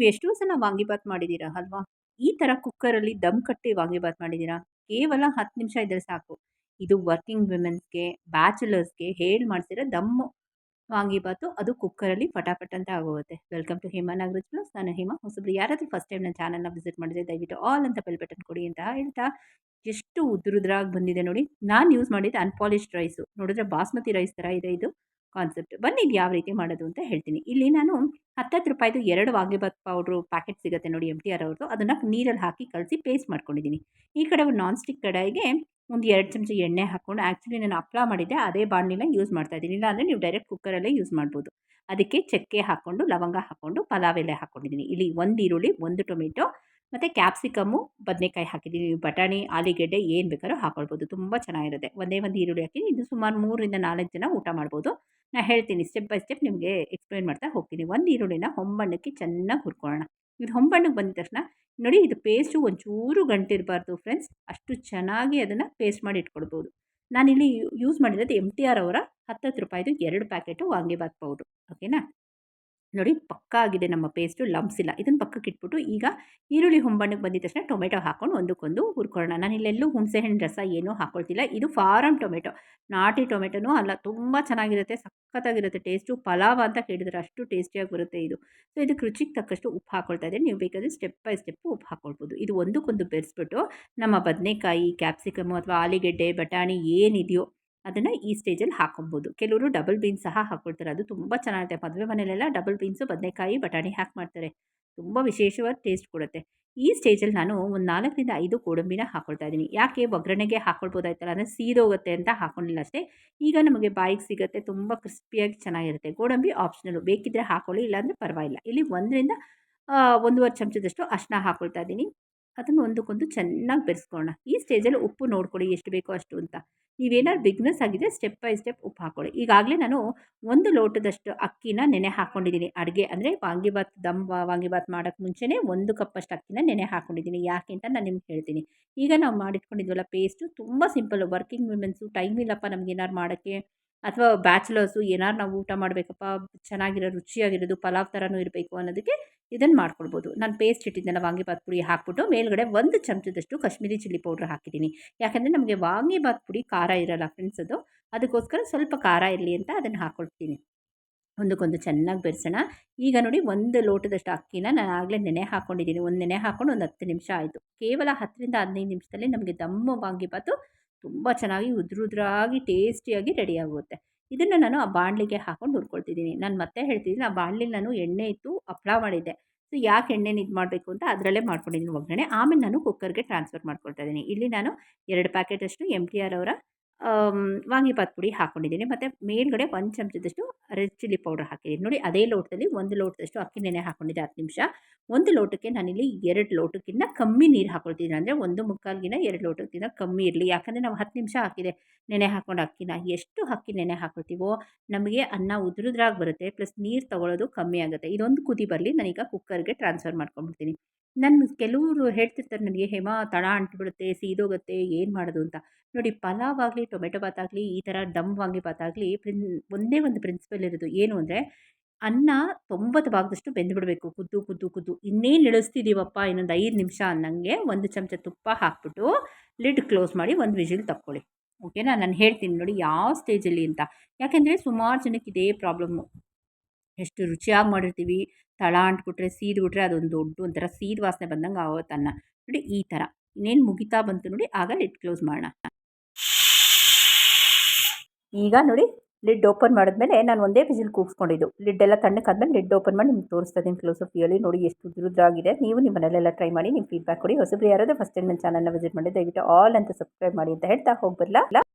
ನೀವು ಎಷ್ಟೋ ಸಲ ವಾಂಗಿಬಾತ್ ಮಾಡಿದ್ದೀರಾ ಅಲ್ವಾ? ಈ ಥರ ಕುಕ್ಕರಲ್ಲಿ ದಮ್ ಕಟ್ಟಿ ವಾಂಗಿಬಾತ್ ಮಾಡಿದ್ದೀರಾ ಕೇವಲ ಹತ್ತು ನಿಮಿಷ ಇದ್ದರೆ ಸಾಕು. ಇದು ವರ್ಕಿಂಗ್ ವಿಮೆನ್ಸ್ಗೆ ಬ್ಯಾಚುಲರ್ಸ್ಗೆ ಹೇಳಿ ಮಾಡಿಸಿರೋ ದಮ್ ವಾಂಗಿಬಾತು ಅದು ಕುಕ್ಕರಲ್ಲಿ ಪಟಾಪಟ್ ಅಂತ ಆಗೋಗುತ್ತೆ. ವೆಲ್ಕಮ್ ಟು ಹೇಮಾ ನಾಗರಾಜ್ ನಾನು ಹೇಮಾ ಹೊಸಬ್ರು. ಯಾರಾದರೂ ಫಸ್ಟ್ ಟೈಮ್ ನನ್ನ ಚಾನಲ್ನ ವಿಸಿಟ್ ಮಾಡಿದ್ರೆ ದಯವಿಟ್ಟು ಆಲ್ ಅಂತ ಬೆಲ್ ಬಟನ್ ಕೊಡಿ ಅಂತ ಹೇಳ್ತಾ ಎಷ್ಟು ಉದುರುದ್ರಾಗಿ ಬಂದಿದೆ ನೋಡಿ. ನಾನು ಯೂಸ್ ಮಾಡಿದ್ದು ಅನ್ಪಾಲಿಶ್ಡ್ ರೈಸು ನೋಡಿದ್ರೆ ಬಾಸ್ಮತಿ ರೈಸ್ ಥರ ಇದೆ ಇದು ಕಾನ್ಸೆಪ್ಟ್ ಬನ್ನಿ ಇದು ಯಾವ ರೀತಿ ಮಾಡೋದು ಅಂತ ಹೇಳ್ತೀನಿ. ಇಲ್ಲಿ ನಾನು ಹತ್ತತ್ತು ರೂಪಾಯಿದು ಎರಡು ವಾಂಗಿಬಾತ್ ಪೌಡ್ರು ಪ್ಯಾಕೆಟ್ ಸಿಗುತ್ತೆ ನೋಡಿ ಎಂ ಟಿ ಆರ್ ಅವ್ರದ್ದು ಅದನ್ನು ನೀರಲ್ಲಿ ಹಾಕಿ ಕಲಸಿ ಪೇಸ್ಟ್ ಮಾಡ್ಕೊಂಡಿದ್ದೀನಿ. ಈ ಕಡೆ ಒಂದು ನಾನ್ ಸ್ಟಿಕ್ ಕಡಾಯಿಗೆ ಒಂದು ಎರಡು ಚಮಚ ಎಣ್ಣೆ ಹಾಕ್ಕೊಂಡು ಆ್ಯಕ್ಚುಲಿ ನಾನು ಹಪ್ಳ ಮಾಡಿದ್ದೆ, ಅದೇ ಬಾಣಲಿನ ಯೂಸ್ ಮಾಡ್ತಾ ಇದ್ದೀನಿ. ಇಲ್ಲಾಂದರೆ ನೀವು ಡೈರೆಕ್ಟ್ ಕುಕ್ಕರಲ್ಲೇ ಯೂಸ್ ಮಾಡ್ಬೋದು. ಅದಕ್ಕೆ ಚಕ್ಕೆ ಹಾಕ್ಕೊಂಡು, ಲವಂಗ ಹಾಕ್ಕೊಂಡು, ಪಲಾವ್ ಎಲೆ ಹಾಕ್ಕೊಂಡಿದ್ದೀನಿ. ಇಲ್ಲಿ ಒಂದು ಈರುಳ್ಳಿ, ಒಂದು ಟೊಮೆಟೊ ಮತ್ತು ಕ್ಯಾಪ್ಸಿಕಮ್ಮು ಬದನೆಕಾಯಿ ಹಾಕಿದ್ದೀನಿ ಬಟಾಣಿ, ಆಲೂಗೆಡ್ಡೆ ಏನು ಬೇಕಾದ್ರೂ ಹಾಕೊಳ್ಬೋದು. ತುಂಬ ಚೆನ್ನಾಗಿರುತ್ತೆ. ಒಂದೇ ಒಂದು ಈರುಳ್ಳಿ ಹಾಕಿ ಇದು ಸುಮಾರು ಮೂರರಿಂದ ನಾಲ್ಕು ಜನ ಊಟ ಮಾಡ್ಬೋದು. ನಾನು ಹೇಳ್ತೀನಿ ಸ್ಟೆಪ್ ಬೈ ಸ್ಟೆಪ್ ನಿಮಗೆ ಎಕ್ಸ್ಪ್ಲೈನ್ ಮಾಡ್ತಾ ಹೋಗ್ತೀನಿ. ಒಂದು ಈರುಳ್ಳಿನ ಹೊಂಬಣ್ಣಕ್ಕೆ ಚೆನ್ನಾಗಿ ಹುರ್ಕೊಳ್ಳೋಣ. ಇದು ಹೊಂಬಣ್ಣಕ್ಕೆ ಬಂದ ತಕ್ಷಣ ನೋಡಿ ಇದು ಪೇಸ್ಟು ಒಂಚೂರು ಗಂಟಿರಬಾರ್ದು ಫ್ರೆಂಡ್ಸ್ ಅಷ್ಟು ಚೆನ್ನಾಗಿ ಅದನ್ನು ಪೇಸ್ಟ್ ಮಾಡಿ ಇಟ್ಕೊಳ್ಬೋದು. ನಾನಿಲ್ಲಿ ಯೂಸ್ ಮಾಡಿರೋದು ಎಂ ಟಿ ಆರ್ ಅವರ ಹತ್ತತ್ತು ರೂಪಾಯಿದು ಎರಡು ಪ್ಯಾಕೆಟು ವಾಂಗಿಬಾತ್ ಪೌಡ್ರು ಓಕೆನಾ ನೋಡಿ ಪಕ್ಕ ಆಗಿದೆ ನಮ್ಮ ಪೇಸ್ಟು ಲಂಪ್ಸ್ ಇಲ್ಲ ಇದನ್ನು ಪಕ್ಕಕ್ಕೆ ಇಟ್ಬಿಟ್ಟು ಈಗ ಈರುಳ್ಳಿ ಹೊಂಬಣ್ಣಕ್ಕೆ ಬಂದಿದ ತಕ್ಷಣ ಟೊಮೆಟೊ ಹಾಕ್ಕೊಂಡು ಒಂದಕ್ಕೊಂದು ಹುರ್ಕೊಳ್ಳೋಣ. ನಾನು ಇಲ್ಲೆಲ್ಲೂ ಹುಣಸೆಹಣ್ಣು ರಸ ಏನೂ ಹಾಕೊಳ್ತಿಲ್ಲ. ಇದು ಫಾರಮ್ ಟೊಮೆಟೊ. ನಾಟಿ ಟೊಮೆಟೊನೂ ಅಲ್ಲ, ತುಂಬ ಚೆನ್ನಾಗಿರುತ್ತೆ, ಸಖತ್ತಾಗಿರುತ್ತೆ ಟೇಸ್ಟು ಪಲಾವ್ ಅಂತ ಕೇಳಿದ್ರೆ ಅಷ್ಟು ಟೇಸ್ಟಿಯಾಗಿ ಬರುತ್ತೆ ಇದು. ಸೊ ಇದಕ್ಕೆ ರುಚಿಗೆ ತಕ್ಕಷ್ಟು ಉಪ್ಪು ಹಾಕೊಳ್ತಾ ಇದ್ದೀನಿ. ನೀವು ಬೇಕಾದರೆ ಸ್ಟೆಪ್ ಬೈ ಸ್ಟೆಪ್ಪು ಉಪ್ಪು ಹಾಕ್ಕೊಳ್ಬೋದು ಇದು ಒಂದಕ್ಕೊಂದು ಬೆರೆಸ್ಬಿಟ್ಟು ನಮ್ಮ ಬದನೆಕಾಯಿ ಕ್ಯಾಪ್ಸಿಕಮ್ ಅಥವಾ ಆಲೂಗೆಡ್ಡೆ, ಬಟಾಣಿ ಏನಿದೆಯೋ ಅದನ್ನು ಈ ಸ್ಟೇಜಲ್ಲಿ ಹಾಕೊಬೋದು. ಕೆಲವರು ಡಬಲ್ ಬೀನ್ಸ್ ಸಹ ಹಾಕ್ಕೊಳ್ತಾರೆ ಅದು ತುಂಬ ಚೆನ್ನಾಗಿರುತ್ತೆ ಮದುವೆ ಮನೆಯಲ್ಲೆಲ್ಲ ಡಬಲ್ ಬೀನ್ಸು ಬದನೆಕಾಯಿ, ಬಟಾಣಿ ಹಾಕಿ ಮಾಡ್ತಾರೆ. ತುಂಬ ವಿಶೇಷವಾದ ಟೇಸ್ಟ್ ಕೊಡುತ್ತೆ. ಈ ಸ್ಟೇಜಲ್ಲಿ ನಾನು ಒಂದು ನಾಲ್ಕರಿಂದ ಐದು ಗೋಡಂಬಿನ ಹಾಕೊಳ್ತಾ ಇದ್ದೀನಿ. ಯಾಕೆ ಒಗ್ಗರಣೆಗೆ ಹಾಕ್ಕೊಳ್ಬೋದಾಯ್ತಲ್ಲ ಅಂದರೆ ಸೀದೋಗುತ್ತೆ ಅಂತ ಹಾಕೊಂಡಿಲ್ಲ ಅಷ್ಟೇ. ಈಗ ನಮಗೆ ಬಾಯಿಗೆ ಸಿಗುತ್ತೆ, ತುಂಬ ಕ್ರಿಸ್ಪಿಯಾಗಿ ಚೆನ್ನಾಗಿರುತ್ತೆ. ಗೋಡಂಬಿ ಆಪ್ಷನಲ್ಲು ಬೇಕಿದ್ದರೆ ಹಾಕೊಳ್ಳಿ, ಇಲ್ಲಾಂದರೆ ಪರವಾಗಿಲ್ಲ. ಇಲ್ಲಿ ಒಂದರಿಂದ ಒಂದೂವರೆ ಚಮಚದಷ್ಟು ಅರ್ಶಿನ ಹಾಕ್ಕೊಳ್ತಾ ಇದ್ದೀನಿ. ಅದನ್ನು ಒಂದಕ್ಕೊಂದು ಚೆನ್ನಾಗಿ ಬೆರೆಸ್ಕೊಳ್ಳೋಣ ಈ ಸ್ಟೇಜಲ್ಲಿ ಉಪ್ಪು ನೋಡ್ಕೊಳ್ಳಿ, ಎಷ್ಟು ಬೇಕೋ ಅಷ್ಟು ಅಂತ. ನೀವೇನಾದ್ರು ಬಿಗ್ನೆಸ್ ಆಗಿದೆ ಸ್ಟೆಪ್ ಬೈ ಸ್ಟೆಪ್ ಉಪ್ಪು ಹಾಕ್ಕೊಳ್ಳಿ ಈಗಾಗಲೇ ನಾನು ಒಂದು ಲೋಟದಷ್ಟು ಅಕ್ಕಿನ ನೆನೆ ಹಾಕ್ಕೊಂಡಿದ್ದೀನಿ ಅಡುಗೆ ಅಂದರೆ ವಾಂಗಿಬಾತ್ ದಮ್ ವಾಂಗಿಬಾತ್ ಮಾಡೋಕ್ಕೆ ಮುಂಚೆನೇ ಒಂದು ಕಪ್ಪಷ್ಟು ಅಕ್ಕಿನ ನೆನೆ ಹಾಕ್ಕೊಂಡಿದ್ದೀನಿ ಯಾಕೆ ಅಂತ ನಾನು ನಿಮ್ಗೆ ಹೇಳ್ತೀನಿ. ಈಗ ನಾವು ಮಾಡಿಟ್ಕೊಂಡಿದ್ವಲ್ಲ, ಪೇಸ್ಟು ತುಂಬ ಸಿಂಪಲ್ ವರ್ಕಿಂಗ್ ವುಮೆನ್ಸು, ಟೈಮ್ ಇಲ್ಲಪ್ಪ ನಮ್ಗೆ ಏನಾರು ಮಾಡೋಕ್ಕೆ. ಅಥವಾ ಬ್ಯಾಚುಲರ್ಸು ಏನಾರು ನಾವು ಊಟ ಮಾಡಬೇಕಪ್ಪ, ಚೆನ್ನಾಗಿರೋ ರುಚಿಯಾಗಿರೋದು, ಪಲಾವ್ ಥರನೂ ಇರಬೇಕು ಅನ್ನೋದಕ್ಕೆ ಇದನ್ನು ಮಾಡ್ಕೊಳ್ಬೋದು. ನಾನು ಪೇಸ್ಟ್ ಇಟ್ಟಿದ್ದೆಲ್ಲ ವಾಂಗಿಬಾತ್ ಪುಡಿ ಹಾಕ್ಬಿಟ್ಟು ಮೇಲ್ಗಡೆ ಒಂದು ಚಮಚದಷ್ಟು ಕಾಶ್ಮೀರಿ ಚಿಲ್ಲಿ ಪೌಡ್ರ್ ಹಾಕಿದ್ದೀನಿ. ಯಾಕಂದರೆ ನಮಗೆ ವಾಂಗಿಬಾತ್ ಪುಡಿ ಖಾರ ಇರೋಲ್ಲ ಫ್ರೆಂಡ್ಸ್ ಅದು. ಅದಕ್ಕೋಸ್ಕರ ಸ್ವಲ್ಪ ಖಾರ ಇರಲಿ ಅಂತ ಅದನ್ನು ಹಾಕ್ಕೊಳ್ತೀನಿ ಒಂದಕ್ಕೊಂದು ಚೆನ್ನಾಗಿ ಬೆರೆಸೋಣ. ಈಗ ನೋಡಿ ಒಂದು ಲೋಟದಷ್ಟು ಅಕ್ಕಿನ ನಾನು ಆಗಲೇ ನೆನೆ ಹಾಕ್ಕೊಂಡಿದ್ದೀನಿ ಒಂದು ನೆನೆ ಹಾಕ್ಕೊಂಡು ಒಂದು ಹತ್ತು ನಿಮಿಷ ಆಯಿತು. ಕೇವಲ ಹತ್ತರಿಂದ ಹದಿನೈದು ನಿಮಿಷದಲ್ಲಿ ನಮಗೆ ದಮ್ಮ ವಾಂಗಿಬಾತು ತುಂಬ ಚೆನ್ನಾಗಿ ಉದ್ರುದ್ರಾಗಿ ಟೇಸ್ಟಿಯಾಗಿ ರೆಡಿಯಾಗುತ್ತೆ. ಇದನ್ನು ನಾನು ಆ ಬಾಣಲಿಗೆ ಹಾಕೊಂಡು ಹುರ್ಕೊಳ್ತಿದ್ದೀನಿ. ನಾನು ಮತ್ತೆ ಹೇಳ್ತಿದ್ದೀನಿ, ಆ ಬಾಣಲಿಲಿ ನಾನು ಎಣ್ಣೆ ಇತ್ತು ಹಪ್ಳ ಮಾಡಿದ್ದೆ. ಸೊ, ಯಾಕೆ ಎಣ್ಣೆನ ಇದು ಮಾಡಬೇಕು ಅಂತ ಅದರಲ್ಲೇ ಮಾಡ್ಕೊಂಡಿದ್ದೀನಿ ಒಗ್ಗರಣೆ ಆಮೇಲೆ ನಾನು ಕುಕ್ಕರ್ಗೆ ಟ್ರಾನ್ಸ್ಫರ್ ಮಾಡ್ಕೊಳ್ತಾ ಇದ್ದೀನಿ. ಇಲ್ಲಿ ನಾನು ಎರಡು ಪ್ಯಾಕೆಟಷ್ಟು ಎಂ ಟಿ ಆರ್ ಅವರ ವಾಂಗಿಬಾತ್ ಪುಡಿ ಹಾಕ್ಕೊಂಡಿದ್ದೀನಿ ಮತ್ತು ಮೇಲ್ಗಡೆ ಒಂದು ಚಮಚದಷ್ಟು ರೆಡ್ ಚಿಲ್ಲಿ ಪೌಡರ್ ಹಾಕಿದ್ದೀನಿ. ನೋಡಿ, ಅದೇ ಲೋಟದಲ್ಲಿ ಒಂದು ಲೋಟದಷ್ಟು ಅಕ್ಕಿ ನೆನೆ ಹಾಕ್ಕೊಂಡಿದ್ದೆ ಹತ್ತು ನಿಮಿಷ. ಒಂದು ಲೋಟಕ್ಕೆ ನಾನಿಲ್ಲಿ ಎರಡು ಲೋಟಕ್ಕಿಂತ ಕಮ್ಮಿ ನೀರು ಹಾಕ್ಕೊಳ್ತಿದ್ದೀನಿ ಅಂದರೆ ಒಂದು ಮುಕ್ಕಾಲ್ಗಿನ ಎರಡು ಲೋಟಕ್ಕಿಂತ ಕಮ್ಮಿ ಇರಲಿ. ಯಾಕಂದರೆ ನಾವು ಹತ್ತು ನಿಮಿಷ ಹಾಕಿದೆ ನೆನೆ ಹಾಕ್ಕೊಂಡು ಅಕ್ಕಿನ. ಎಷ್ಟು ಅಕ್ಕಿ ನೆನೆ ಹಾಕ್ಕೊಳ್ತೀವೋ ನಮಗೆ ಅನ್ನ ಉದುರುದ್ರಾಗಿ ಬರುತ್ತೆ. ಪ್ಲಸ್ ನೀರು ತಗೊಳ್ಳೋದು ಕಮ್ಮಿ ಆಗುತ್ತೆ. ಇದೊಂದು ಕುದಿ ಬರಲಿ. ನಾನೀಗ ಕುಕ್ಕರ್ಗೆ ಟ್ರಾನ್ಸ್ಫರ್ ಮಾಡ್ಕೊಂಡ್ಬಿಡ್ತೀನಿ. ನನ್ನ ಕೆಲವರು ಹೇಳ್ತಿರ್ತಾರೆ ನನಗೆ, ಹೇಮ, ತಳ ಅಂಟ್ಬಿಡುತ್ತೆ ಸೀದೋಗುತ್ತೆ, ಏನು ಮಾಡೋದು? ಅಂತ. ನೋಡಿ, ಪಲಾವ್ ಆಗಲಿ, ಟೊಮೆಟೊ ಬಾತ್ ಆಗಲಿ, ಈ ಥರ ದಮ್ ವಾಂಗಿಬಾತ್ ಆಗಲಿ, ಪ್ರಿನ್, ಒಂದೇ ಒಂದು ಪ್ರಿನ್ಸಿಪಲ್ ಇರೋದು. ಏನು ಅಂದರೆ, ಅನ್ನ ತೊಂಬತ್ತು ಭಾಗದಷ್ಟು ಬೆಂದುಬಿಡಬೇಕು, ಕುದ್ದು ಕುದ್ದು ಕುದ್ದು. ಇನ್ನೇನು ಇಳಿಸ್ತಿದ್ದೀವಪ್ಪ ಇನ್ನೊಂದು ಐದು ನಿಮಿಷ ಅನ್ನಂಗೆ ಒಂದು ಚಮಚ ತುಪ್ಪ ಹಾಕ್ಬಿಟ್ಟು ಲಿಡ್ ಕ್ಲೋಸ್ ಮಾಡಿ ಒಂದು ವಿಜಿಲ್ ತಕ್ಕೊಳ್ಳಿ. ಓಕೆನಾ? ನಾನು ಹೇಳ್ತೀನಿ ನೋಡಿ ಯಾವ ಸ್ಟೇಜಲ್ಲಿ ಅಂತ. ಯಾಕೆಂದರೆ ಸುಮಾರು ಜನಕ್ಕೆ ಇದೇ ಪ್ರಾಬ್ಲಮ್ಮು. ಎಷ್ಟು ರುಚಿಯಾಗಿ ಮಾಡಿರ್ತೀವಿ ತಳ ಅಂಟ್ಬಿಟ್ರೆ ಸೀದ್ಬಿಟ್ರೆ ಅದೊಂದು ದೊಡ್ಡ ಒಂಥರ ಸೀದ್ ವಾಸನೆ ಬಂದಂಗೆ ಆಗುತ್ತೆ ಅನ್ನ ನೋಡಿ ಈ ಥರ. ಇನ್ನೇನು ಮುಗಿತಾ ಬಂತು ನೋಡಿ, ಆಗ ಲಿಡ್ ಕ್ಲೋಸ್ ಮಾಡೋಣ. ಈಗ ನೋಡಿ, ಲಿಡ್ ಓಪನ್ ಮಾಡಿದ್ಮೇಲೆ ನಾನು ಒಂದೇ ವಿಸಿಲ್ ಕೂಗಿಸ್ಕೊಂಡಿದ್ದು. ಲಿಡ್ ಎಲ್ಲ ತಣ್ಣಕ್ಕಾದ್ಮೇಲೆ ಲಿಡ್ ಓಪನ್ ಮಾಡಿ ನಿಮ್ಗೆ ತೋರಿಸ್ತಾ ಇದ್ದೀನಿ ಹೇಳಿ ನೋಡಿ ಎಷ್ಟು ದುರುದ್ರಾಗಿದೆ ನೀವು ನಿಮ್ಮ ಮನೆಯಲ್ಲೆಲ್ಲ ಟ್ರೈ ಮಾಡಿ ನಿಮ್ಮ ಫೀಡ್ಬ್ಯಾಕ್ ಕೊಡಿ. ಹೊಸಬ್ರು ಯಾರಾದರೂ ಫಸ್ಟ್ ಟೈಮ್ ನನ್ನ ಚಾನಲ್ನ ವಿಸಿಟ್ ಮಾಡಿ ದಯವಿಟ್ಟು ಆಲ್ ಅಂತ ಸಬ್ಸ್ಕ್ರೈಬ್ ಮಾಡಿ ಅಂತ ಹೇಳ್ತಾ ಹೋಗ್ಬರಲ್ಲ